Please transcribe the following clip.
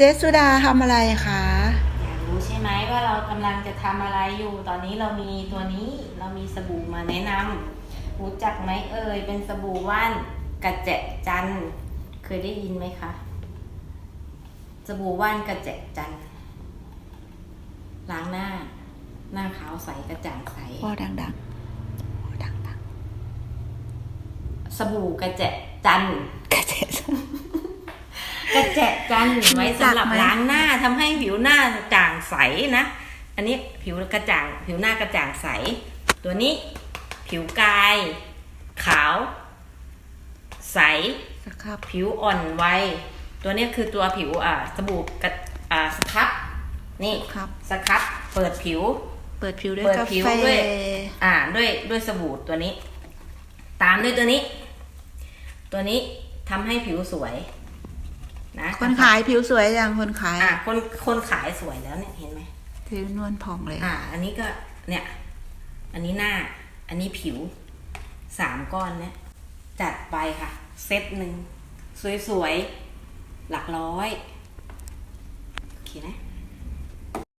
จ๊สุดาทำอะไรคะอยากรู้ใช่ไหมว่าเรากำลังจะทำอะไรอยู่ ตอนนี้เรามีตัวนี้เรามีสบู่มาแนะนำรู้จักไหมเอ่ยเป็นสบู่ว่านกระเจจันทร์เคยได้ยินไหมคะสบู่ว่านกระเจจันทร์ล้างหน้า หน้าขาวใสกระจ่างใสพ่อดังๆพ่อดังสบู่กระเจจันทร์ๆกระเจ๊ กระเจจันทร์ไว้สำหรับรู้จักไหมล้างหน้าทำให้ผิวหน้ากระจ่างใสนะ อันนี้ผิวกระจ่าง ผิวหน้ากระจ่างใส ตัวนี้ผิวกาย ขาว ใสสครับผิวอ่อนวัยตัวนี้คือตัวผิวอ่าสบู่กระอ่าสครับนี่ครับสครับเปิดผิว เปิดผิวด้วยเปิดกาผิวแฟด้วยอ่าด้วยด้วยสบู่ตัวนี้ ตามด้วยตัวนี้ ตัวนี้ทำให้ผิวสวยนะ คนขายผิวสวยอย่างคนขายอ่าคนคนขายสวยแล้วเนี่ยเห็นไหมผิวนวลผ่องเลยอ่าอันนี้ก็เนี่ย อันนี้หน้า อันนี้ผิวสามก้อนเนี่ย จัดไปค่ะ เซตหนึ่ง สวยๆ หลักร้อย โอเคนะ